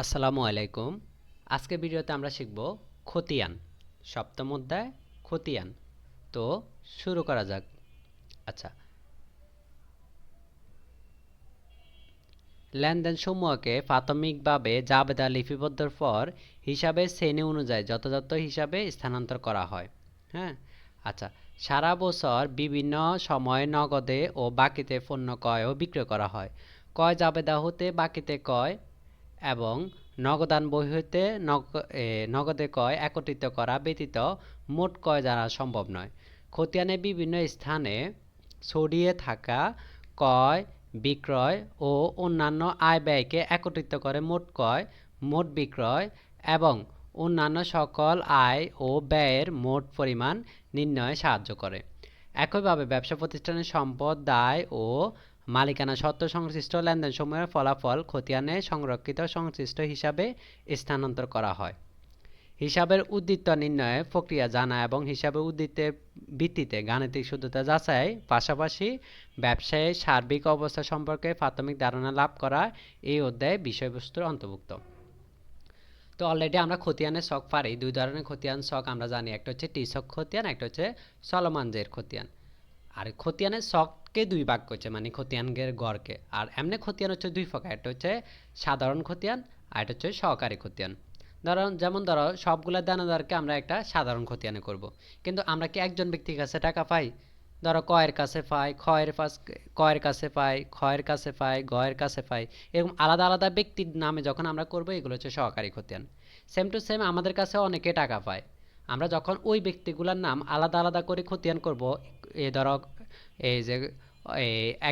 আসসালামু আলাইকুম। আজকে ভিডিওতে আমরা শিখব খতিয়ান, সপ্তম অধ্যায়, খতিয়ান। তো শুরু করা যাক। আচ্ছা। লেনদেন সমূহকে প্রাথমিকভাবে জাবেদা লিপিবদ্ধর পর হিসাবে শ্রেণি অনুযায়ী যথাযথ হিসাবে স্থানান্তর করা হয়। হ্যাঁ? আচ্ছা। সারা বছর বিভিন্ন সময়ে নগদে ও বাকিতে পণ্য ক্রয় ও বিক্রয় করা হয়। ক্রয় জাবেদা হতে বাকিতে ক্রয় এবং নগদান বই হইতে নগদে কয় একত্রিত করা ব্যতীত মোট কয় জানা সম্ভব নয়। খতিয়ানে বিভিন্ন স্থানে ছড়িয়ে থাকা ক্রয়, বিক্রয় ও অন্যান্য আয় ব্যয়কে একত্রিত করে মোট কয় মোট বিক্রয় এবং অন্যান্য সকল আয় ও ব্যয়ের মোট পরিমাণ নির্ণয়ে সাহায্য করে। একইভাবে ব্যবসা প্রতিষ্ঠানের সম্পদ দায় ও মালিকানা সত্ত্ব সংশ্লিষ্ট লেনদেনসমূহের ফলাফল খতিয়ানে সংরক্ষিত সংশ্লিষ্ট হিসাবে স্থানান্তর করা হয়। হিসাবের উদ্দীত্ত নির্ণয়ে প্রক্রিয়া জানা এবং হিসাবে উদ্দীতের ভিত্তিতে গাণিতিক শুদ্ধতা যাচাই, পাশাপাশি ব্যবসায়ের সার্বিক অবস্থা সম্পর্কে প্রাথমিক ধারণা লাভ করা এই অধ্যায়ে বিষয়বস্তুর অন্তর্ভুক্ত। তো অলরেডি আমরা খতিয়ানের শখ পারি। দুই ধরনের খতিয়ান শখ আমরা জানি। একটা হচ্ছে টি শখ খতিয়ান, একটা হচ্ছে সলমানজের খতিয়ান। আর খতিয়ানের শখকে দুই ভাগ করছে মানে খতিয়ানের গড়কে। আর এমনি খতিয়ান হচ্ছে দুই প্রকার, একটা হচ্ছে সাধারণ খতিয়ান আর একটা হচ্ছে সহকারী খতিয়ান। ধরো, যেমন ধরো, সবগুলা দানাদারকে আমরা একটা সাধারণ খতিয়ানে করব। কিন্তু আমরা কি একজন ব্যক্তির কাছে টাকা পাই? ধরো, কয়ের কাছে পাই, ক্ষয়ের পাশ কয়ের কাছে পাই, ক্ষয়ের কাছে পাই, গয়ের কাছে পাই, এরকম আলাদা আলাদা ব্যক্তির নামে যখন আমরা করব, এগুলো হচ্ছে সহকারী খতিয়ান। সেম টু সেম আমাদের কাছে অনেকে টাকা পায়। আমরা যখন ওই ব্যক্তিগুলোর নাম আলাদা আলাদা করে খতিয়ান করব এ ধরো এই যে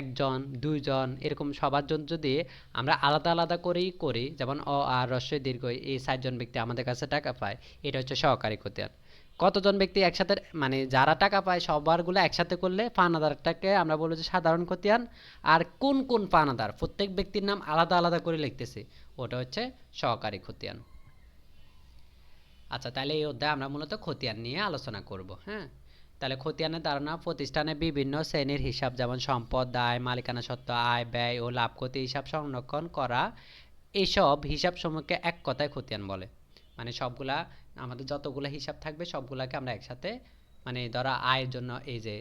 একজন, দুইজন, এরকম সবার জন্য যদি আমরা আলাদা আলাদা করেই করি, যেমন অ আর রস্বই দীর্ঘ, এই চারজন ব্যক্তি আমাদের কাছে টাকা পায়, এটা হচ্ছে সহকারী খতিয়ান কতজন ব্যক্তি একসাথে মানে যারা টাকা পায়, সবারগুলো একসাথে করলে পানাদারটাকে আমরা বলব যে সাধারণ খতিয়ান আর কোন কোন পানাদার প্রত্যেক ব্যক্তির নাম আলাদা আলাদা করে লিখতেছি, ওটা হচ্ছে সহকারী খতিয়ান আচ্ছা তাহলে এই অধ্যায়ে আমরা মূলত খতিয়ান নিয়ে আলোচনা করব হ্যাঁ? তাহলে খতিয়ানের ধারণা, প্রতিষ্ঠানে বিভিন্ন শ্রেণির হিসাব, যেমন সম্পদ দায় মালিকানা সত্ত্ব, আয়, ব্যয় ও লাভ ক্ষতি হিসাব সংরক্ষণ করা এইসব হিসাব সমূহকে এক কথায় খতিয়ান বলে। মানে সবগুলা, আমাদের যতগুলা হিসাব থাকবে, সবগুলাকে আমরা একসাথে মানে ধরা আয়ের জন্য এই যে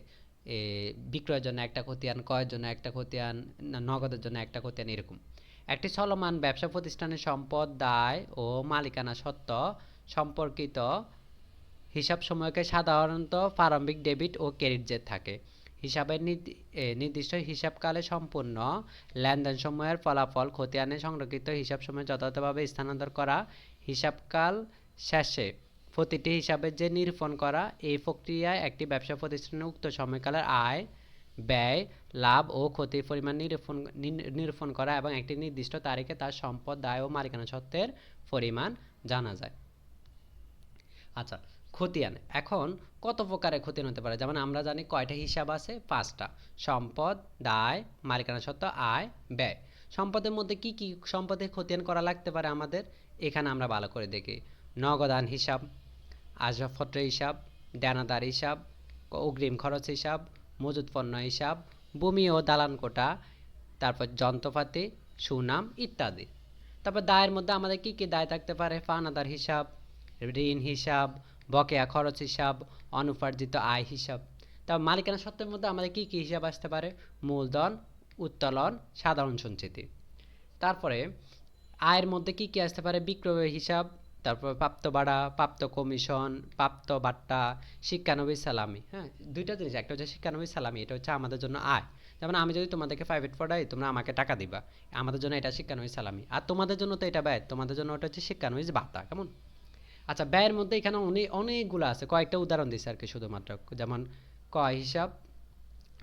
বিক্রয়ের জন্য একটা খতিয়ান, ক্রয়ের জন্য একটা খতিয়ান নগদের জন্য একটা খতিয়ান, এরকম। একটি চলমান ব্যবসা প্রতিষ্ঠানের সম্পদ, দায় ও মালিকানা সত্ত্ব সম্পর্কিত হিসাব সময়কে সাধারণত প্রারম্ভিক ডেবিট ও ক্রেডিট জেদ থাকে। হিসাবের নির্দি- নির্দিষ্ট হিসাবকালে সম্পূর্ণ লেনদেন সময়ের ফলাফল খতিয়ানে সংরক্ষিত হিসাব সময় যথাযথভাবে স্থানান্তর করা, হিসাবকাল শেষে প্রতিটি হিসাবের যে নিরূপণ করা, এই প্রক্রিয়ায় একটি ব্যবসা প্রতিষ্ঠানের উক্ত সময়কালের আয়, ব্যয়, লাভ ও ক্ষতির পরিমাণ নিরূপণ নিরূপণ করা এবং একটি নির্দিষ্ট তারিখে তার সম্পদ, দায় ও মালিকানা সত্ত্বের পরিমাণ জানা যায়। আচ্ছা খতিয়ান। এখন কত প্রকারের খতিয়ান হতে পারে? যেমন আমরা জানি কয়টা হিসাব আছে? পাঁচটা। সম্পদ, দায়, মালিকানা সত্ত্ব আয়, ব্যয়। সম্পদের মধ্যে কি কি সম্পদের খতিয়ান করা লাগতে পারে আমাদের? এখানে আমরা ভালো করে দেখি। নগদান হিসাব, আসবাবপত্রের হিসাব, দেনাদার হিসাব, অগ্রিম খরচ হিসাব, মজুত পণ্য হিসাব, ভূমি ও দালান কোটা, তারপর যন্ত্রপাতি, সুনাম ইত্যাদি। তারপর দায়ের মধ্যে আমাদের কি কি দায় থাকতে পারে? পাওনাদার হিসাব, ঋণ হিসাব বকেয়া খরচ হিসাব, অনুপার্জিত আয় হিসাব। তারপর মালিকানা সত্ত্বের মধ্যে আমাদের কি কি হিসাব আসতে পারে? মূলধন, উত্তোলন, সাধারণ সঞ্চিতি। তারপরে আয়ের মধ্যে কি কি আসতে পারে? বিক্রয় হিসাব, তারপর প্রাপ্ত ভাড়া, প্রাপ্ত কমিশন, প্রাপ্ত বাট্টা শিক্ষানবী সালামি। হ্যাঁ দুইটা জিনিস, একটা হচ্ছে শিক্ষানবী সালামি, এটা হচ্ছে আমাদের জন্য আয়। যেমন আমি যদি তোমাদেরকে প্রাইভেট পড়াই, তোমরা আমাকে টাকা দিবা। আমাদের জন্য এটা শিক্ষানবী সালামি। আর তোমাদের জন্য তো এটা ব্যয়, তোমাদের জন্য ওটা হচ্ছে শিক্ষানবী ভাতা, কেমন? আচ্ছা ব্যয়ের মধ্যে এখানে অনেক অনেকগুলো আছে। কয়েকটা উদাহরণ দিচ্ছে আর কি শুধুমাত্র। যেমন কয় হিসাব,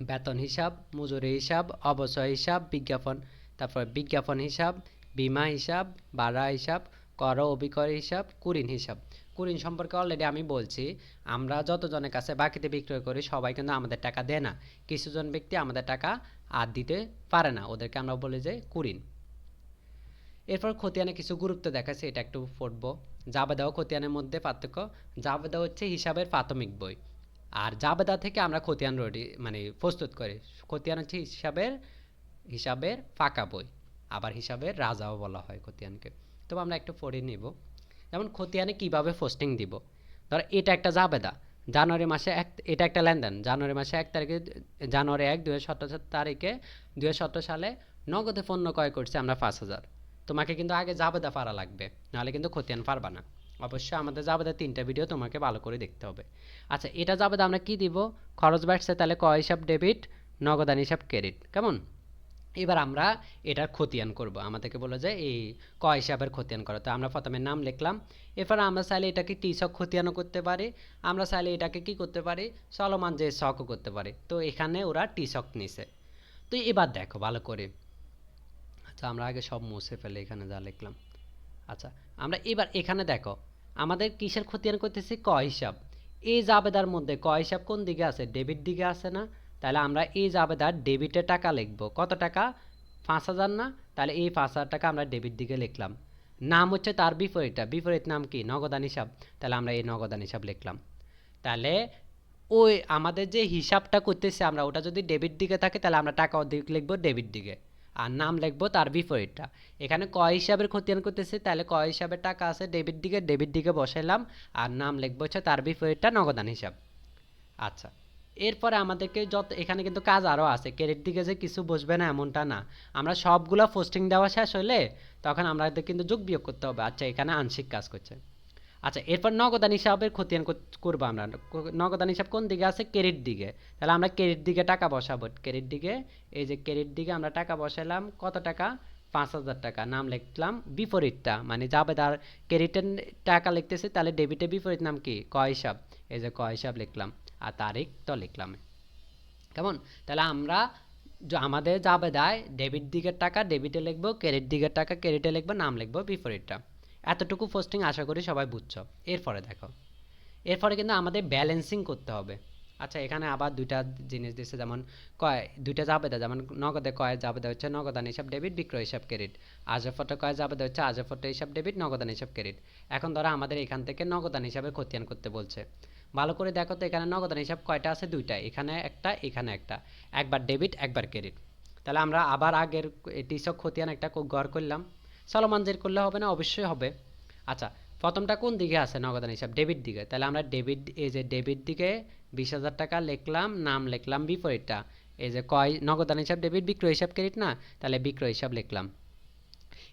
বেতন হিসাব, মজুরি হিসাব অবসর হিসাব, বিজ্ঞাপন। তারপর বিজ্ঞাপন হিসাব, বীমা হিসাব, ভাড়া হিসাব, কর ও অবিকর হিসাব, কুরিন হিসাব। কুরিন সম্পর্কে অলরেডি আমি বলছি, আমরা যতজনের কাছে বাকিতে বিক্রয় করি, সবাই কিন্তু আমাদের টাকা দেয় না। কিছুজন ব্যক্তি আমাদের টাকা আর দিতে পারে না। ওদেরকে আমরা বলি যে কুরিন। এরপর খতিয়ানে কিছু গুরুত্ব দেখাচ্ছে, এটা একটু পড়ব জাবেদা ও খতিয়ানের মধ্যে পার্থক্য। জাবেদা হচ্ছে হিসাবের প্রাথমিক বই। আর জাবেদা থেকে আমরা খতিয়ান রেডি মানে প্রস্তুত করি। খতিয়ান হচ্ছে হিসাবের হিসাবের ফাঁকা বই। আবার হিসাবের রাজাও বলা হয় খতিয়ানকে। তবে আমরা একটু পড়ে নিব। যেমন খতিয়ানে কীভাবে পোস্টিং দিব? ধর, এটা একটা জাবেদা। জানুয়ারি মাসে এক, এটা একটা লেনদেন। জানুয়ারি মাসে এক তারিখে, জানুয়ারি এক দু হাজার সতেরো তারিখে দুই সতেরো সালে নগদে পণ্য ক্রয় করছে আমরা পাঁচ হাজার। তোমাকে কিন্তু আগে জাবেদা পারা লাগবে, নাহলে কিন্তু খতিয়ান পারবা না। অবশ্যই আমাদের জাবেদা তিনটা ভিডিও তোমাকে ভালো করে দেখতে হবে। আচ্ছা এটা জাবেদা আমরা কি দিব? খরচ বাড়ছে তাহলে ক হিসাব ডেবিট নগদান হিসাব ক্রেডিট কেমন? এবার আমরা এটার খতিয়ান করব। আমাদেরকে বলে যে এই ক হিসাবের খতিয়ান করো। তো আমরা প্রথমে নাম লিখলাম। এরপর আমরা চাইলে এটাকে টি শক খতিয়ানও করতে পারি। আমরা চাইলে এটাকে কি করতে পারি? চলমান যে শকও করতে পারি। তো এখানে ওরা টি শক নিছে। তো এবার দেখো ভালো করে। আচ্ছা আমরা আগে সব মুছে ফেলে এখানে যা লিখলাম। আচ্ছা আমরা এবার এখানে দেখো, আমাদের কিসের খতিয়ান করতেছি ক হিসাব? এই জাবেদার মধ্যে ক হিসাব কোন দিকে আছে? ডেবিট দিকে আছে না? তাহলে আমরা এই জাবেদার ডেবিটে টাকা লিখব। কত টাকা? পাঁচ হাজার না? তাহলে এই পাঁচ হাজার টাকা আমরা ডেবিট দিকে লিখলাম। নাম হচ্ছে তার বিপরীতটা। বিপরীত নাম কি? নগদান হিসাব। তাহলে আমরা এই নগদান হিসাব লিখলাম। তাহলে ওই আমাদের যে হিসাবটা করতেছি আমরা, ওটা যদি ডেবিট দিকে থাকে, তাহলে আমরা টাকা দিক লিখব ডেবিট দিকে। আর নাম লিখব তার বিপরীতটা। এখানে ক হিসাবের খতিয়ান করতেছি, তাহলে ক হিসাবের টাকা আছে ডেবিট দিকে ডেবিট দিকে বসাইলাম, আর নাম লিখব হচ্ছে তার বিপরীতটা নগদান হিসাব। আচ্ছা এরপরে আমাদেরকে যত, এখানে কিন্তু কাজ আরও আছে, ক্রেডিট দিকে যে কিছু বসবে না এমনটা না। আমরা সবগুলো পোস্টিং দেওয়া শেষ হলে তখন আমাদের কিন্তু যোগ বিয়োগ করতে হবে। আচ্ছা এখানে আংশিক কাজ করছে। আচ্ছা এরপর নগদান হিসাবের খতিয়ান কর- করব আমরা। নগদান হিসাব কোন দিকে আছে? ক্রেডিট দিকে। তাহলে আমরা ক্রেডিট দিকে টাকা বসাবো। ক্রেডিট দিকে, এই যে ক্রেডিট দিকে আমরা টাকা বসালাম কত টাকা? পাঁচ হাজার টাকা। নাম লিখলাম বিপরীতটা মানে জাবেদার ক্রেডিটের টাকা লিখতেছি, তাহলে ডেবিটের বিপরীত নাম কি? ক হিসাব। এই যে ক হিসাব লিখলাম। আর তারিখ তো লিখলাম। কেমন? তাহলে আমরা আমাদের জাবেদায় ডেবিট দিকের টাকা, ডেবিটে লিখব, ক্রেডিট দিকের টাকা, ক্রেডিটে লিখব, নাম লিখব বিপরীতটা। এতটুকু পোস্টিং আশা করি সবাই বুঝছ। এরপরে দেখো। এরপরে কিন্তু আমাদের ব্যালেন্সিং করতে হবে। আচ্ছা এখানে আবার দুইটা জিনিস দিচ্ছে যেমন কয়, দুইটা জাবেদা, যেমন নগদে কয় জাবেদা হচ্ছে নগদান হিসাব ডেবিট বিক্রয় হিসাব ক্রেডিট আজফটে কয় জাবেদা হচ্ছে আজফটে হিসাব ডেবিট নগদান হিসাব ক্রেডিট এখন ধরো আমাদের এখান থেকে নগদান হিসাবে খতিয়ান করতে বলছে। ভালো করে দেখো তো এখানে নগদান হিসাব কয়টা আছে? দুইটা। এখানে একটা এখানে একটা। একবার ডেবিট একবার ক্রেডিট তাহলে আমরা আবার আগের টিসক খতিয়ান একটা গড় করলাম। চলমান জের করলে হবে না? অবশ্যই হবে। আচ্ছা প্রথমটা কোন দিকে আছে নগদান হিসাব? ডেবিট দিকে। তাহলে আমরা ডেবিট, এই যে ডেবিট দিকে বিশ হাজার টাকা লিখলাম, নাম লিখলাম, বিপরীতটা। এই যে কয়? নগদান হিসাব ডেবিট, বিক্রয় হিসাব, ক্রেডিট না? তাহলে বিক্রয় হিসাব লিখলাম।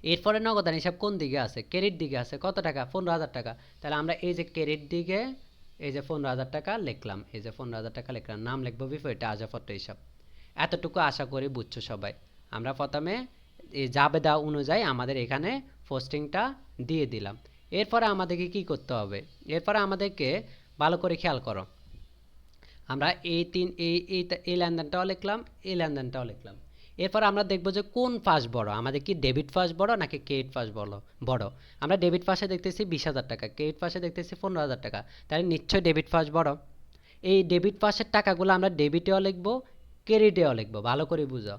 এরপরে নগদান হিসাব কোন দিকে আছে? ক্রেডিট দিকে আছে। কত টাকা? পনেরো হাজার টাকা। তাহলে আমরা এই যে ক্রেডিট দিকে, এই যে পনেরো হাজার টাকা লিখলাম। এই যে পনেরো হাজার টাকা লিখলাম। নাম লিখব, বিপরীতটা আজাফট হিসাব। এতটুকু আশা করি বুঝছ সবাই। আমরা প্রথমে জাবেদা অনুযায়ী আমাদের এখানে পোস্টিংটা দিয়ে দিলাম। এরপরে আমাদেরকে কি করতে হবে? এরপরে আমাদেরকে ভালো করে খেয়াল করো। আমরা এই তিন, এই এই লেনদেনটাও লিখলাম, এই লেনদেনটাও লিখলাম। এরপর আমরা দেখব যে কোন পাস বড়? আমাদের কি ডেবিট পাস বড় নাকি ক্রেডিট পাস বড় বড়? আমরা ডেবিট পাসে দেখতেছি বিশ হাজার টাকা ক্রেডিট পাসে দেখতেছি পনেরো হাজার টাকা। তাহলে নিশ্চয়ই ডেবিট পাস বড়। এই ডেবিট পাসের টাকাগুলো আমরা ডেবিটেও লিখব ক্রেডিটেও লিখব। ভালো করে বুঝো।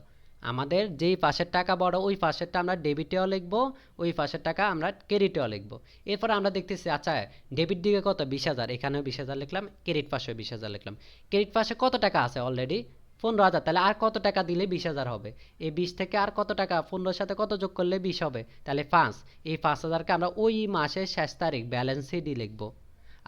আমাদের যেই পাশের টাকা বড়, ওই পাশেরটা আমরা ডেবিটেও লিখব, ওই পাশের টাকা আমরা ক্রেডিটেও লিখব। এরপর আমরা দেখতেছি আচ্ছা ডেবিট দিকে কত? বিশ হাজার। এখানেও বিশ হাজার লিখলাম, ক্রেডিট পাশেও বিশ হাজার লিখলাম। ক্রেডিট পাশে কত টাকা আছে অলরেডি পনেরো হাজার। তাহলে আর কত টাকা দিলে বিশ হাজার হবে? এই বিশ থেকে আর কত টাকা? পনেরোর সাথে কত যোগ করলে বিশ হবে? তাহলে পাঁচ। এই পাঁচ হাজারকে আমরা ওই মাসের শেষ তারিখ ব্যালেন্স শিটই লিখব।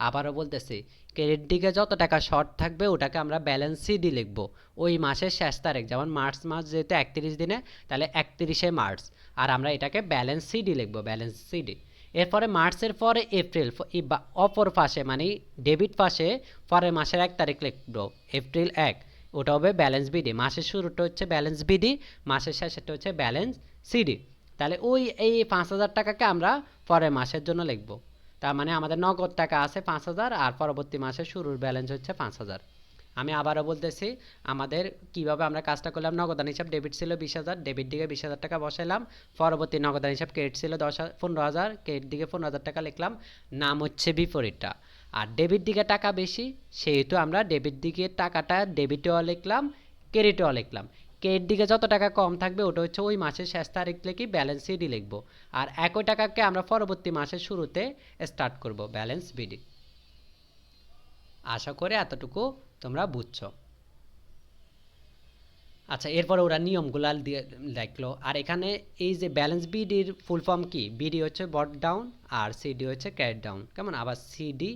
আবারও বলতেছি ক্রেডিট দিকে যত টাকা শর্ট থাকবে, ওটাকে আমরা ব্যালেন্স শিটই লিখব। ওই মাসের শেষ তারিখ, যেমন মার্চ মাস যেহেতু একত্রিশ দিনে, তাহলে একত্রিশে মার্চ। আর আমরা এটাকে ব্যালেন্স শিটই লিখব ব্যালেন্স শিটই এরপরে মার্চের পরে এপ্রিল অপর পাশে মানে ডেবিট পাশে, পরের মাসের এক তারিখ লিখব, এপ্রিল এক। ওটা হবে ব্যালেন্স বিডি মাসের শুরুটা হচ্ছে ব্যালেন্স বিডি মাসের শেষেরটা হচ্ছে ব্যালেন্স সিডি তাহলে ওই এই পাঁচ হাজার টাকাকে আমরা পরের মাসের জন্য লিখব। তার মানে আমাদের নগদ টাকা আছে পাঁচ হাজার আর পরবর্তী মাসে শুরুর ব্যালেন্স হচ্ছে পাঁচ হাজার। আমি আবারও বলতেছি, আমাদের কীভাবে আমরা কাজটা করলাম? নগদান হিসাব ডেবিট ছিল বিশ হাজার ডেবিট দিকে বিশ হাজার টাকা বসাইলাম। পরবর্তী নগদান হিসাব ক্রেডিট ছিল দশ পনেরো হাজার ক্রেডিট দিকে পনেরো হাজার টাকা লিখলাম। নাম হচ্ছে বিপরীতটা। আর ডেবিট দিকে টাকা বেশি, সেহেতু আমরা ডেবিট দিকে টাকাটা ডেবিটেও লিখলাম ক্রেডিটেও লিখলাম। ক্রেডিট দিকে যত টাকা কম থাকবে, ওটা হচ্ছে ওই মাসের শেষ তারিখ লিখে ব্যালেন্স সিডি লিখব। আর একই টাকাকে আমরা পরবর্তী মাসের শুরুতে স্টার্ট করব ব্যালেন্স বিডি আশা করে এতটুকু তোমরা বুঝছ। আচ্ছা এরপরে ওরা নিয়মগুলা দিয়ে দেখল। আর এখানে এই যে ব্যালেন্স বিডির ফুল ফর্ম কি? বিডি হচ্ছে বট ডাউন আর সিডি হচ্ছে ক্যারেট ডাউন কেমন? আবার সিডি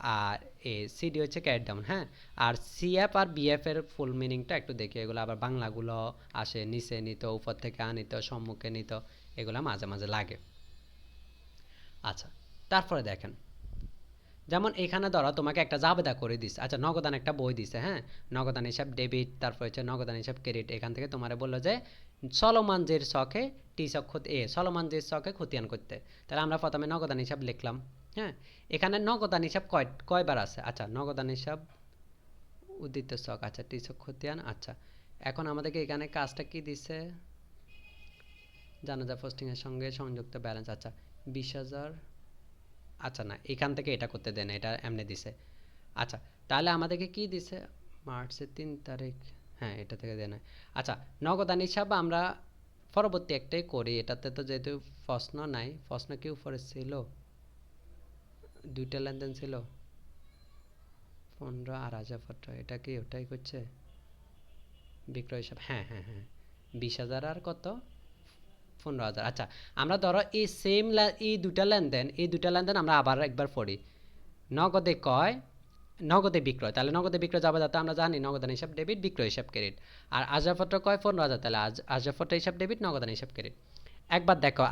আর এ সিডি হচ্ছে ক্যারেট ডাউন হ্যাঁ? আর সিএফ আর বিএফ এর ফুল মিনিংটা একটু দেখি, এগুলো আবার বাংলাগুলো আসে, নিচে নিত, উপর থেকে আনিত, সম্মুখে নিত, এগুলো মাঝে মাঝে লাগে। আচ্ছা তারপরে দেখেন। যেমন এখানে ধরো তোমাকে একটা জাবেদা করে দিস আচ্ছা নগদান একটা বই দিছে হ্যাঁ? নগদান হিসাব ডেবিট তারপর হচ্ছে নগদান হিসাব ক্রেডিট এখান থেকে তোমার বলল যে, সলমান জের শখে টি শখ এ, সলমান জের শখে খতিয়ান করতে। তাহলে আমরা প্রথমে নগদান হিসাব লিখলাম। হ্যাঁ এখানে নগদান হিসাব কয়, কয়বার আছে? আচ্ছা নগদান হিসাব উদ্দিত শখ আচ্ছা টি শখ খতিয়ান আচ্ছা। এখন আমাদেরকে এখানে কাজটা কি দিছে? জানাজা পোস্টিংয়ের সঙ্গে সংযুক্ত ব্যালেন্স আচ্ছা বিশ হাজার। আচ্ছা না, এখান থেকে এটা করতে দেন এটা এমনি দিছে। আচ্ছা তাহলে আমাদেরকে কি দিছে? মার্চের তিন তারিখ হ্যাঁ এটা থেকে দেন আচ্ছা নগদান হিসাব আমরা পরবর্তী একটাই করি, এটাতে তো যেহেতু প্রশ্ন নাই, প্রশ্ন কি উপরে ছিল? দুইটা লেনদেন ছিল। পনেরো আর হাজার পত্র এটা কি ওটাই করছে? বিক্রয় হিসাব হ্যাঁ হ্যাঁ হ্যাঁ। বিশ হাজার আর কত? পনেরো হাজার। আচ্ছা আমরা ধরো এই সেম এই দুটা লেনদেন, এই দুটা লেনদেন আমরা আবার একবার পড়ি। নগদে কয়? নগদে বিক্রয়। তাহলে নগদে বিক্রয় যাবে যাতে আমরা জানি নগদান হিসাব ডেবিট বিক্রয় হিসাব ক্রেডিট আর আজাপত্র কয়? পনেরো হাজার। তাহলে আজ আজাপত্র হিসাব ডেবিট নগদান হিসাব ক্রেডিট একবার দেখো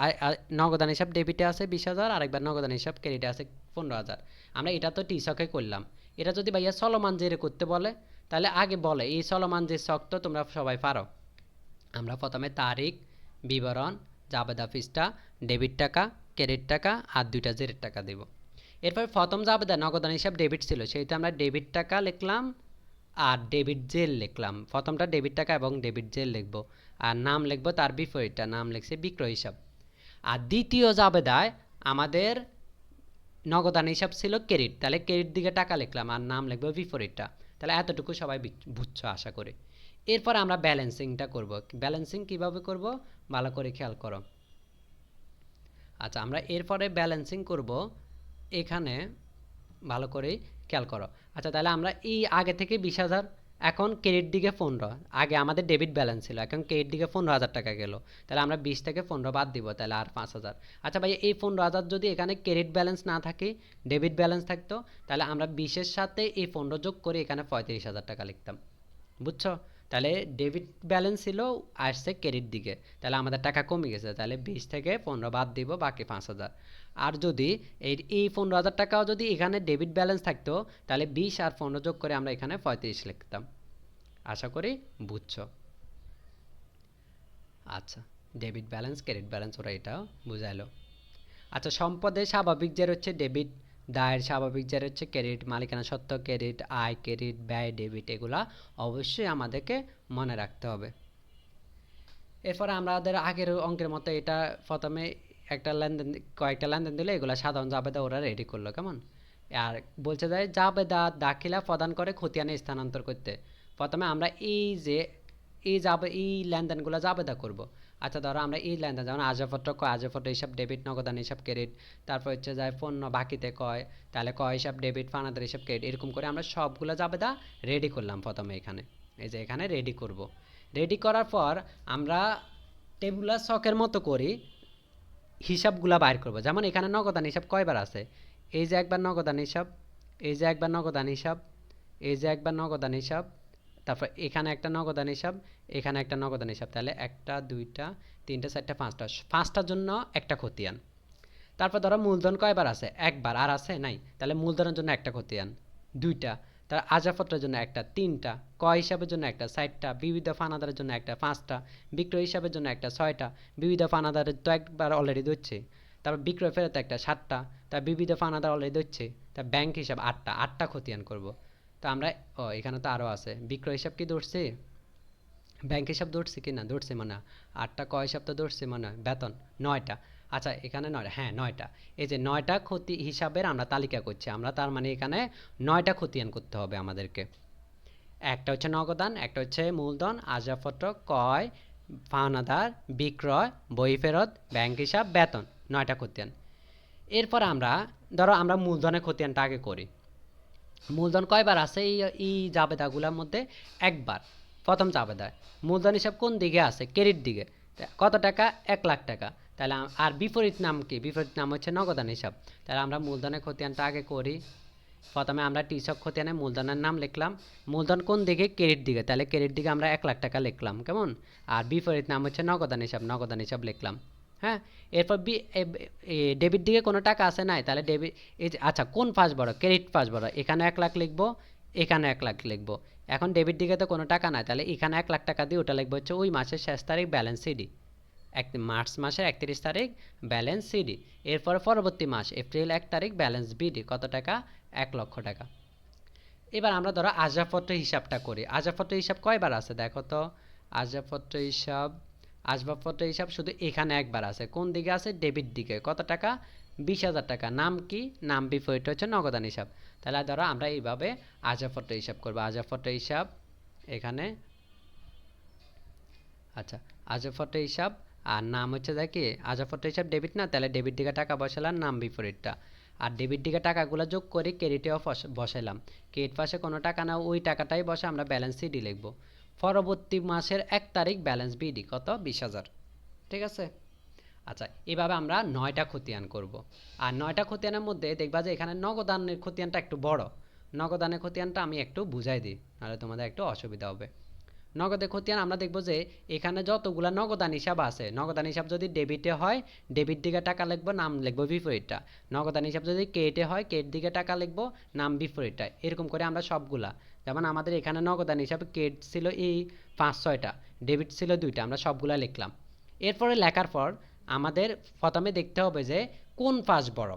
নগদান হিসাব ডেবিটে আছে বিশ হাজার আর একবার নগদান হিসাব ক্রেডিটে আছে পনেরো হাজার। আমরা এটা তো টি টিসকে করলাম। এটা যদি ভাইয়া চলমান জেরে করতে বলে, তাহলে আগে বলে, এই চলমান যে শখ তো তোমরা সবাই পারো। আমরা প্রথমে তারিখ, বিবরণ, জাবেদা ফিসটা ডেবিট টাকা ক্রেডিট টাকা, আর দুইটা জেরের টাকা দেব। এরপর প্রথম জাবেদা নগদান হিসাব ডেবিট ছিল সেইটা আমরা ডেবিট টাকা লিখলাম আর ডেবিট জেল লিখলাম। প্রথমটা ডেবিট টাকা এবং ডেবিট জেল লিখব। আর নাম লিখব তার বিপরীতটা, নাম লিখছে বিক্রয় হিসাব। আর দ্বিতীয় জাবেদায় আমাদের নগদান হিসাব ছিল ক্রেডিট। তাহলে ক্রেডিট দিকে টাকা লিখলাম আর নাম লিখব বিপরীতটা। তাহলে এতটুকু সবাই বুঝছ আশা করি। এরপর আমরা ব্যালেন্সিংটা করব। ব্যালেন্সিং কীভাবে করব? ভালো করে খেয়াল করো। আচ্ছা আমরা এরপরে ব্যালেন্সিং করব। এখানে ভালো করে খেয়াল করো। আচ্ছা তাহলে আমরা এই আগে থেকে বিশ হাজার, এখন ক্রেডিট দিকে পনেরো। আগে আমাদের ডেবিট ব্যালেন্স ছিল, এখন ক্রেডিট দিকে পনেরো হাজার টাকা গেল। তাহলে আমরা বিশ থেকে পনেরো বাদ দিব, তাহলে আর পাঁচ হাজার। আচ্ছা ভাই এই পনেরো হাজার যদি এখানে ক্রেডিট ব্যালেন্স না থাকে ডেবিট ব্যালেন্স থাকতো, তাহলে আমরা বিশের সাথে এই পনেরো যোগ করে এখানে পঁয়ত্রিশ হাজার টাকা লিখতাম। বুঝছ? তাহলে ডেবিট ব্যালেন্স ছিল আসছে ক্রেডিট দিকে, তাহলে আমাদের টাকা কমে গেছে, তাহলে বিশ থেকে পনেরো বাদ দিব, বাকি পাঁচ হাজার। আর যদি এই এই পনেরো হাজার টাকাও যদি এখানে ডেবিট ব্যালেন্স থাকতো, তাহলে বিশ আর পনেরো যোগ করে আমরা এখানে পঁয়ত্রিশ লিখতাম। আশা করি বুঝছ? আচ্ছা ডেবিট ব্যালেন্স ক্রেডিট ব্যালেন্স ওরা এটাও বুঝাইলো আচ্ছা সম্পদের স্বাভাবিক জের হচ্ছে ডেবিট দায়ের স্বাভাবিক জের হচ্ছে ক্রেডিট মালিকানা সত্ত্ব ক্রেডিট আয় ক্রেডিট ব্যয় ডেবিট এগুলা অবশ্যই আমাদেরকে মনে রাখতে হবে। এরপরে আমাদের আগের অঙ্কের মতো এটা প্রথমে একটা লেনদেন, কয়েকটা লেনদেন দিলে এগুলো সাধারণ জাবেদা ওরা রেডি করল, কেমন? আর বলছে যে জাবেদা দাখিলা প্রদান করে খতিয়ানে স্থানান্তর করতে। প্রথমে আমরা এই যে, এই যাবে এই লেনদেনগুলো জাবেদা করব। আচ্ছা ধরো আমরা এই লেনদেন, যেমন আজাপত্র কয় আজাপত্র হিসাব ডেবিট নগদান হিসাব ক্রেডিট তারপর হচ্ছে যায় পণ্য বাকিতে কয়, তাহলে কয় হিসাব ডেবিট ফানাদের হিসাব ক্রেডিট এরকম করে আমরা সবগুলো জাবেদা রেডি করলাম প্রথমে এখানে। এই যে এখানে রেডি করব। রেডি করার পর আমরা টেবুলার শখের মতো করি, হিসাবগুলা বাইর করব। যেমন এখানে নগদান হিসাব কয়বার আছে? এই যে একবার নগদান হিসাব এই যে একবার নগদান হিসাব এই যে একবার নগদান হিসাব তারপর এখানে একটা নগদান হিসাব, এখানে একটা নগদান হিসাব। তাহলে একটা, দুইটা, তিনটা, চারটা, পাঁচটা। পাঁচটার জন্য একটা খতিয়ান। তারপর ধরো মূলধন কয়বার আছে? একবার। আর আছে? নাই। তাহলে মূলধনের জন্য একটা খতিয়ান। দুইটা। তার আজাপত্রের জন্য একটা, তিনটা। ক হিসাবের জন্য একটা, চারটা। বিবিধ ফানাদারের জন্য একটা, পাঁচটা। বিক্রয় হিসাবের জন্য একটা, ছয়টা। বিবিধ ফানাদারের তো একবার অলরেডি দিচ্ছে তারপর বিক্রয় ফেরত একটা, সাতটা। তার বিবিধ ফানাদার অলরেডি দিচ্ছে তার ব্যাংক হিসাব আটটা। আটটা খতিয়ান করব। তো আমরা, ও, এখানে তো আরও আছে। বিক্রয় হিসাব কি ধরছি? ব্যাংক হিসাব ধরছি কি না? ধরছি মনে আটটা কয় হিসাব তো ধরছি মনে বেতন, নয়টা। আচ্ছা এখানে নয় হ্যাঁ নয়টা। এই যে নয়টা ক্ষতি হিসাবের আমরা তালিকা করছি। আমরা তার মানে এখানে নয়টা খতিয়ান করতে হবে আমাদেরকে। একটা হচ্ছে নগদান, একটা হচ্ছে মূলধন আজাপত্র কয় পাওনাদার বিক্রয়, বই ফেরত, ব্যাংক হিসাব, বেতন, নয়টা খতিয়ান এরপর আমরা, ধরো আমরা মূলধনের খতিয়ানটা আগে করি। মূলধন কয়বার আছে এই এই জাবেদাগুলোর মধ্যে? একবার। প্রথম চাপে দেয় মূলধন হিসাব কোন দিকে আছে? ক্রেডিট দিকে। কত টাকা? এক লাখ টাকা। তাহলে আর বিপরীত নাম কি? বিপরীত নাম হচ্ছে নগদান হিসাব। তাহলে আমরা মূলধনের খতিয়ানটা আগে করি। প্রথমে আমরা টিসক খতিয়ানে মূলধনের নাম লিখলাম। মূলধন কোন দিকে? ক্রেডিট দিকে। তাহলে ক্রেডিট দিকে আমরা এক লাখ টাকা লিখলাম। কেমন? আর বিপরীত নাম হচ্ছে নগদান হিসাব। নগদান হিসাব লিখলাম। হ্যাঁ? এরপর বি ডেবিট দিকে কোনো টাকা আছে নাই, তাহলে ডেবিট আচ্ছা কোন পাস বড় ক্রেডিট পাস বড় এখানে এক লাখ লিখব, এখানে এক লাখ লিখব। এখন ডেবিট দিকে তো কোনো টাকা নাই, তাহলে এখানে এক লাখ টাকা দিয়ে ওটা লিখব হচ্ছে ওই মাসের শেষ তারিখ ব্যালেন্স সিডি এক মার্চ মাসের একত্রিশ তারিখ ব্যালেন্স সিডি এরপর পরবর্তী মাস, এপ্রিল এক তারিখ ব্যালেন্স বিডি কত টাকা? এক লক্ষ টাকা। এবার আমরা ধরো আসবাবপত্র হিসাবটা করি। আসবাবপত্র হিসাব কয়বার আছে? দেখো তো আসবাবপত্র হিসাব আসবাবপত্র হিসাব শুধু এখানে একবার আছে। কোন দিকে আছে? ডেবিট দিকে। কত টাকা? বিশ হাজার টাকা। নাম কি? নাম বিপরীত হচ্ছে নগদান হিসাব। তাহলে ধরো আমরা এইভাবে আসবাবপত্র হিসাব করব। আসবাবপত্র হিসাব এখানে। আচ্ছা আসবাবপত্র হিসাব আর নাম হচ্ছে যা কি? আসবাবপত্র হিসাব ডেবিট না? তাহলে ডেবিট দিকে টাকা বসালাম, নাম বিপরীতটা। আর ডেবিট দিকে টাকাগুলো যোগ করে ক্রেডিটেও বসাইলাম। ক্রেডিট পাশে কোনো টাকা না, ওই টাকাটাই বসে আমরা ব্যালেন্স সিডি লিখব। পরবর্তী মাসের এক তারিখ ব্যালেন্স বিডি কত? বিশ হাজার। ঠিক আছে? আচ্ছা এভাবে আমরা নয়টা খতিয়ান করব। আর নয়টা খতিয়ানের মধ্যে দেখবা যে এখানে নগদানের খতিয়ানটা একটু বড়। নগদানের খতিয়ানটা আমি একটু বুঝাই দিই, নাহলে তোমাদের একটু অসুবিধা হবে। নগদে খতিয়ান আমরা দেখব যে এখানে যতগুলা নগদান হিসাব আছে, নগদান হিসাব যদি ডেবিটে হয় ডেবিট দিকে টাকা লিখব, নাম লিখব বিপরীতটা নগদান হিসাব যদি কেটে হয় কেট দিকে টাকা লিখব, নাম বিপরীতটা এরকম করে আমরা সবগুলা যেমন আমাদের এখানে নগদান হিসাবে কেট ছিল এই পাঁচ ছয়টা, ডেবিট ছিল দুইটা, আমরা সবগুলা লিখলাম। এরপরে লেখার পর আমাদের প্রথমে দেখতে হবে যে কোন পাস বড়।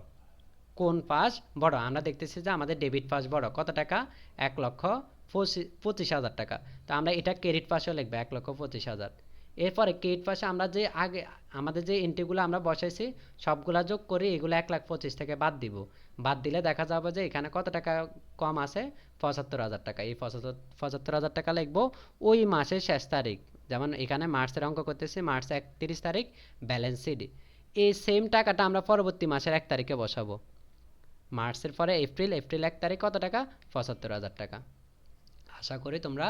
কোন পাস বড়? আমরা দেখতেছি যে আমাদের ডেবিট পাস বড়। কত টাকা? এক লক্ষ পঁচিশ হাজার টাকা। তো আমরা এটা ক্রেডিট পাশেও লিখব, এক লক্ষ পঁচিশ হাজার। এরপরে ক্রেডিট পাশে আমরা যে আগে, আমাদের যে এন্ট্রিগুলো আমরা বসাইছি, সবগুলা যোগ করে এগুলো এক লাখ পঁচিশ থেকে বাদ দিব। বাদ দিলে দেখা যাবে যে এখানে কত টাকা কম আছে? পঁচাত্তর হাজার টাকা। এই পঁচাত্তর হাজার টাকা লিখব ওই মাসের শেষ তারিখ। যেমন এখানে মার্চের অঙ্ক করতেছি, মার্চ একত্রিশ তারিখ ব্যালেন্স সিডি এই সেম টাকাটা আমরা পরবর্তী মাসের এক তারিখে বসাবো। মার্চের পরে এপ্রিল এপ্রিল এক তারিখ কত টাকা? পঁচাত্তর হাজার টাকা। আশা করি তোমরা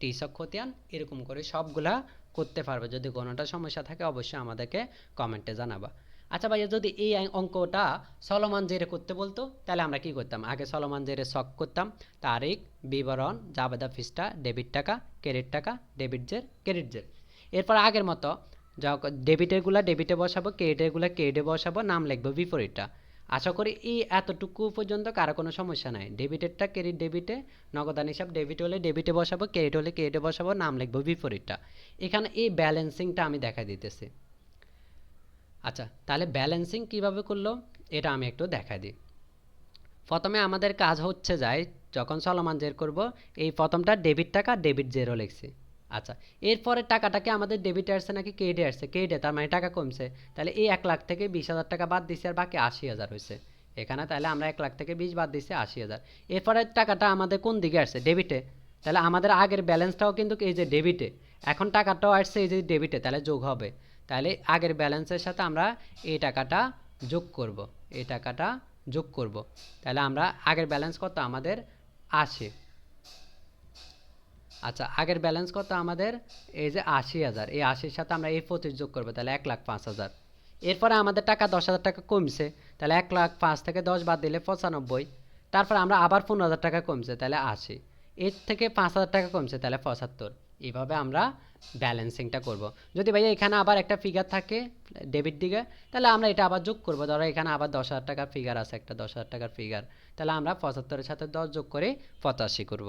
টিসক খতিয়ান এরকম করে সবগুলা করতে পারবে। যদি কোনোটা সমস্যা থাকে, অবশ্যই আমাদেরকে কমেন্টে জানাবা। আচ্ছা ভাইয়া, যদি এই অঙ্কটা সলমান জেরে করতে বলতো, তাহলে আমরা কি করতাম? আগে সলমান জেরে শক করতাম। তারিখ, বিবরণ জাবেদা ফিসটা ডেবিট টাকা, ক্রেডিট টাকা, ডেবিট জের ক্রেডিট জের এরপর আগের মতো ডেবিটেরগুলা ডেবিটে বসাবো, ক্রেডিটেরগুলা ক্রেডিটে বসাবো, নাম লিখব বিপরীতটা। আশা করি এই এতটুকু পর্যন্ত কারও কোনো সমস্যা নাই। ডেবিটেরটা ক্রেডিট ডেবিটে, নগদান হিসাব ডেবিট হলে ডেবিটে বসাবো, ক্রেডিট হলে ক্রেডিটে বসাবো, নাম লিখব বিপরীতটা। এখানে এই ব্যালেন্সিংটা আমি দেখা দিতেছি। আচ্ছা তাহলে ব্যালেন্সিং কীভাবে করল? এটা আমি একটু দেখা দিই। প্রথমে আমাদের কাজ হচ্ছে যায়, যখন চলমান জের করব, এই প্রথমটা ডেবিট টাকা, ডেবিট জেরো লিখছি। আচ্ছা এরপরে টাকাটাকে আমাদের ডেবিটে আসছে নাকি ক্রেডিটে আসছে? ক্রেডিটে তার মানে টাকা কমছে। তাহলে এই এক লাখ থেকে বিশ হাজার টাকা বাদ দিছে আর বাকি আশি হাজার হয়েছে। এখানে তাহলে আমরা এক লাখ থেকে বিশ বাদ দিছি আশি হাজার। এরপরে টাকাটা আমাদের কোন দিকে আসছে? ডেবিটে তাহলে আমাদের আগের ব্যালেন্সটাও কিন্তু এই যে ডেবিটে এখন টাকাটাও আসছে এই যে ডেবিটে তাহলে যোগ হবে। তাহলে আগের ব্যালেন্সের সাথে আমরা এই টাকাটা যোগ করব। এই টাকাটা যোগ করব। তাহলে আমরা আগের ব্যালেন্স কত? আমাদের আশি। আচ্ছা আগের ব্যালেন্স কত আমাদের? এই যে আশি হাজার। এই আশির সাথে আমরা এই পঁচিশ যোগ করব, তাহলে এক লাখ পাঁচ হাজার। এরপরে আমাদের টাকা দশ হাজার টাকা কমছে, তাহলে এক লাখ পাঁচ থেকে দশ বাদ দিলে পঁচানব্বই। তারপর আমরা আবার পনেরো হাজার টাকা কমছে, তাহলে আশি। এর থেকে পাঁচ হাজার টাকা কমছে, তাহলে পঁচাত্তর। এইভাবে আমরা ব্যালেন্সিংটা করব। যদি ভাইয়া এখানে আবার একটা ফিগার থাকে ডেবিট দিকে, তাহলে আমরা এটা আবার যোগ করব। ধরো এখানে আবার দশ হাজার টাকার ফিগার আছে, একটা দশ হাজার টাকার ফিগার তাহলে আমরা পঁচাত্তরের সাথে দশ যোগ করে পঁচাশি করব।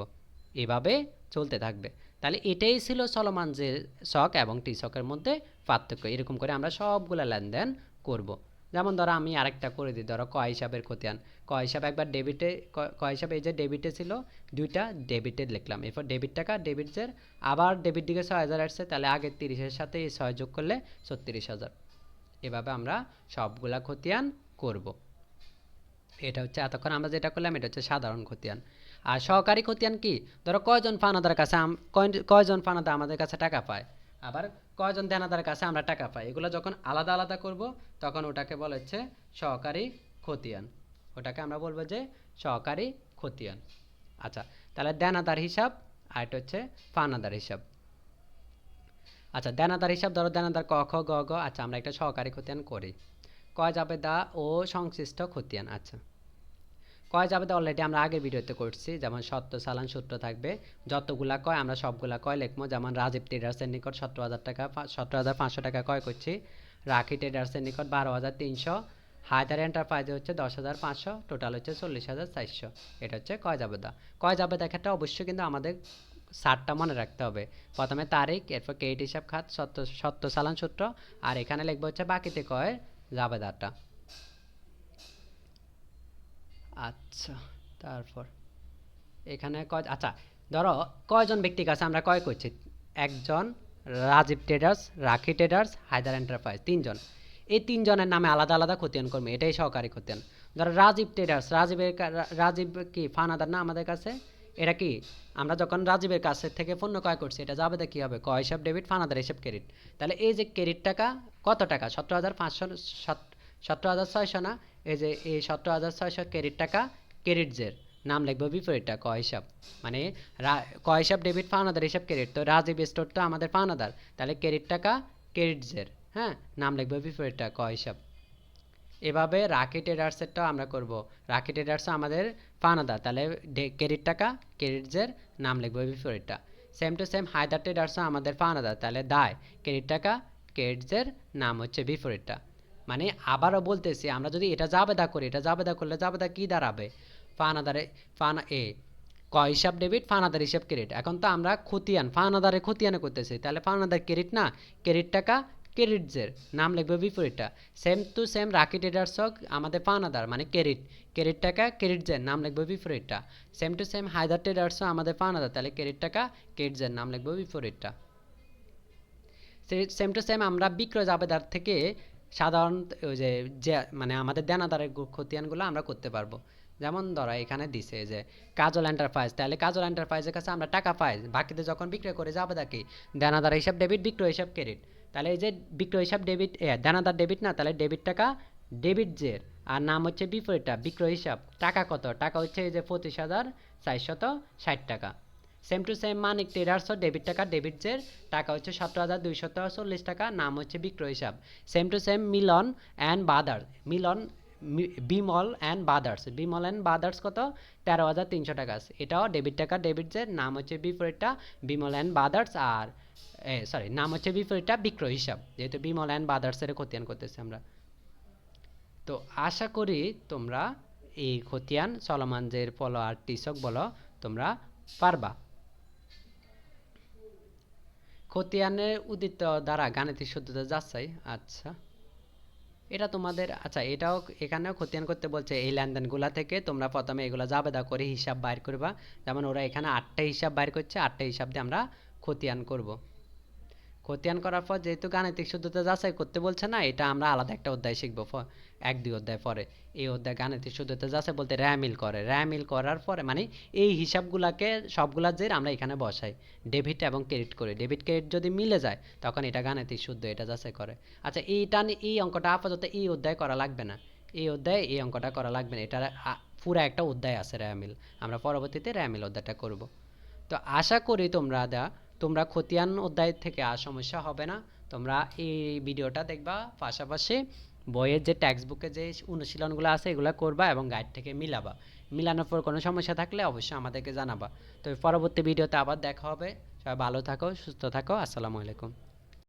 এভাবে চলতে থাকবে। তাহলে এটাই ছিল চলমান যে শখ এবং টি শখের মধ্যে পার্থক্য। এরকম করে আমরা সবগুলো লেনদেন করব। যেমন ধরো আমি আরেকটা করে দিই, ধরো ক হিসাবের খতিয়ান। ক হিসাব একবার ডেবিটে ক হিসাব এই যে ডেবিটে ছিল, দুইটা ডেবিটে লিখলাম। এরপর ডেবিট টাকা ডেবিটের আবার ডেবিট দিকে ছয় হাজার আসছে, তাহলে আগের তিরিশের সাথে এই ছয় যোগ করলে ছত্রিশ হাজার। এভাবে আমরা সবগুলা খতিয়ান করব। এটা হচ্ছে এতক্ষণ আমরা যেটা করলাম, এটা হচ্ছে সাধারণ খতিয়ান। আর সহকারী খতিয়ান কি? ধরো কয়জন ফানাদার কাছে কয়জন ফানাদা আমাদের কাছে টাকা পায়? আবার কয়জন দেনাদার কাছে আমরা টাকা পাই? এগুলো যখন আলাদা আলাদা করব, তখন ওটাকে বলা হচ্ছে সহকারী খতিয়ান। ওটাকে আমরা বলব যে সহকারী খতিয়ান। আচ্ছা তাহলে দেনাদার হিসাব আর এটা হচ্ছে ফানাদার হিসাব। আচ্ছা দেনাদার হিসাব, ধরো দেনাদার ক, খ, গ গ আচ্ছা আমরা একটা সহকারী খতিয়ান করি। কয় যাবে দা ও সংশ্লিষ্ট খতিয়ান আচ্ছা। কয় যাবে দা অলরেডি আমরা আগের ভিডিওতে করছি। যেমন সত্য চালান সূত্র থাকবে। যতগুলা কয়, আমরা সবগুলা কয় লিখব। যেমন রাজীব ট্রেডার্সের নিকট সতেরো হাজার টাকা সতেরো হাজার পাঁচশো টাকা কয় করছি। রাখি ট্রেডার্সের নিকট বারো হাজার তিনশো। হায়দার এন্টারপ্রাইজে হচ্ছে দশ হাজার পাঁচশো। টোটাল হচ্ছে চল্লিশ হাজার চারশো। এটা হচ্ছে কয় জাবেদা কয় যাবে জাবেদা ক্ষেত্রে অবশ্যই কিন্তু আমাদের সারটা মনে রাখতে হবে। প্রথমে তারিখ, এরপর ক্রেডিট হিসাব খাত, সত্য সত্য চালান সূত্র। আর এখানে লিখব হচ্ছে বাকিতে কয় জাবেদাটা আচ্ছা তারপর। এখানে কয় আচ্ছা ধরো কয়জন ব্যক্তির কাছে আমরা কয় করছি? একজন Rajiv traders Rakhi traders Haider enterprise তিনজন। এই তিনজনের নামে আলাদা আলাদা খতিয়ান কর্মী এটাই সহকারী খতিয়ান। ধরো রাজীব ট্রেডার্স রাজীবের রাজীব কি ফানাদার না আমাদের কাছে? এটা কি? আমরা যখন রাজীবের কাছে থেকে পণ্য ক্রয় করছি, এটা যাবে কি হবে? ক হিসাব ডেবিট ফানাদার হিসাব ক্রেডিট তাহলে এই যে ক্রেডিট টাকা, কত টাকা? সতেরো হাজার পাঁচশো সতেরো হাজার ছয়শো না? এই যে এই সতেরো হাজার ছয়শো ক্রেডিট টাকা ক্রেডিট জের। নাম লিখব বিপরীতটা, ক হিসাব। মানে ক হিসাব ডেবিট পাওনাদার হিসাব ক্রেডিট তো রাজীব স্টোর তো আমাদের পাওনাদার তাহলে ক্রেডিট টাকা ক্রেডিট জের হ্যাঁ? নাম লিখব বিপরীতটা, ক হিসাব। এভাবে রাকি ট্রেডার্সেরটাও আমরা করব। রাকি ট্রেডার্স আমাদের পাওনাদার তাহলে ক্রেডিট টাকা ক্রেডিট জের, নাম লিখব বিপরীতটা। সেম টু সেম হায়দার ট্রেডার্সও আমাদের পাওনাদার তাহলে দায় ক্রেডিট টাকা ক্রেডিট জের, নাম হচ্ছে বিপরীতটা। মানে আবারও বলতেছি, আমরা যদি এটা জাবেদা করি, এটা জাবেদা করলে জাবেদা কি দাঁড়াবে? ফানাদারে, ফানা এ, ক হিসাব ডেবিট ফানাদার হিসাব ক্রেডিট এখন তো আমরা খতিয়ান, ফানাদারে খতিয়ানে করতেছি, তাহলে ফানাদার ক্রেডিট না ক্রেডিট টাকা ক্রেডিট জের, নাম লিখবে বিপরীতটা। Same to same Rakhi traders হোক, আমাদের ফানাদার মানে ক্রেডিট ক্রেডিট টাকা ক্রেডিট জের, নাম লিখবে বিপরীতটা। সেম টু সেম হায়দার ট্রেডার্সও আমাদের ফানাদার, তাহলে ক্রেডিট টাকা ক্রেডিট জের, নাম লিখবে বিপরীতটা। সেম টু সেম আমরা বিক্রয় জাবেদার থেকে সাধারণত ওই যে যে মানে আমাদের দেনাদারের খতিয়ানগুলো আমরা করতে পারব। যেমন ধরো, এখানে দিছে যে, কাজল এন্টারপ্রাইজ তাহলে কাজল এন্টারপ্রাইজের কাছে আমরা টাকা পাই, বাকিতে যখন বিক্রয় করে যাবেদা কি দেনাদার হিসাব ডেবিট বিক্রয় হিসাব ক্রেডিট তাহলে এই যে বিক্রয় হিসাব ডেবিট দেনাদার ডেবিট না, তাহলে ডেবিট টাকা ডেবিট জের। আর নাম হচ্ছে বিপরীতটা, বিক্রয় হিসাব। টাকা কত? টাকা হচ্ছে এই যে পঁচিশ হাজার চারশত ষাট টাকা। সেম টু সেম মানিক ট্রেডার্সও ডেবিট টাকা ডেবিট জের টাকা হচ্ছে সতেরো হাজার দুইশত চল্লিশ টাকা, নাম হচ্ছে বিক্রয় হিসাব। Same to same Milan and brother Milan Bimal and brothers, Bimal and brothers কত? তেরো হাজার তিনশো টাকা এটাও ডেবিট টাকা ডেবিট জের নাম হচ্ছে বিপরীতটা বিমল অ্যান্ড বাদার্স আর সরি নাম হচ্ছে বিপরীতটা বিক্রয় হিসাব, যেহেতু বিমল অ্যান্ড বাদার্সের খতিয়ান করতেছি আমরা। তো আশা করি তোমরা এই খতিয়ান চলমান যে পলো আর টিসক বলো, তোমরা পারবা। খতিয়ানের উদিত দ্বারা গাণিতিক শুদ্ধতা যাচাই আচ্ছা। এটা তোমাদের আচ্ছা এটাও এখানেও খতিয়ান করতে বলছে, এই লেনদেনগুলা থেকে তোমরা প্রথমে এগুলা জাবেদা করে হিসাব বাইর করবা। যেমন ওরা এখানে আটটা হিসাব বাইর করছে, আটটা হিসাব দিয়ে আমরা খতিয়ান করব। খতিয়ান করার পর যেহেতু গাণিতিক শুদ্ধতা যাচাই করতে বলছে না, এটা আমরা আলাদা একটা অধ্যায় শিখব এক দুই অধ্যায় পরে। এই অধ্যায় গাণিতিক শুদ্ধতা যাচাই বলতে র্যামিল করে। র্যামিল করার পরে মানে এই হিসাবগুলাকে সবগুলা যে আমরা এখানে বসাই। ডেবিট এবং ক্রেডিট করে। ডেবিট ক্রেডিট যদি মিলে যায়, তখন এটা গাণিতিক শুদ্ধ, এটা যাচাই করে। আচ্ছা এইটা এই অঙ্কটা আপাতত এই অধ্যায় করা লাগবে না। এই অধ্যায়ে এই অঙ্কটা করা লাগবে না। এটা পুরো একটা অধ্যায় আছে র্যামিল। আমরা পরবর্তীতে র্যামিল অধ্যায়টা করব। তো আশা করি তোমরা দা তোমরা খতিয়ান অধ্যায় থেকে আর সমস্যা হবে না। তোমরা এই ভিডিওটা দেখবা, পাশাপাশি বইয়ের যে টেক্সট বুকে যে অনুশীলনগুলো আছে, এগুলো করবা এবং গাইড থেকে মিলাবা। মিলানোর পর কোনো সমস্যা থাকলে অবশ্যই আমাদেরকে জানাবা। তো পরবর্তী ভিডিওতে আবার দেখা হবে। সবাই ভালো থাকো, সুস্থ থাকো। আসসালামু আলাইকুম।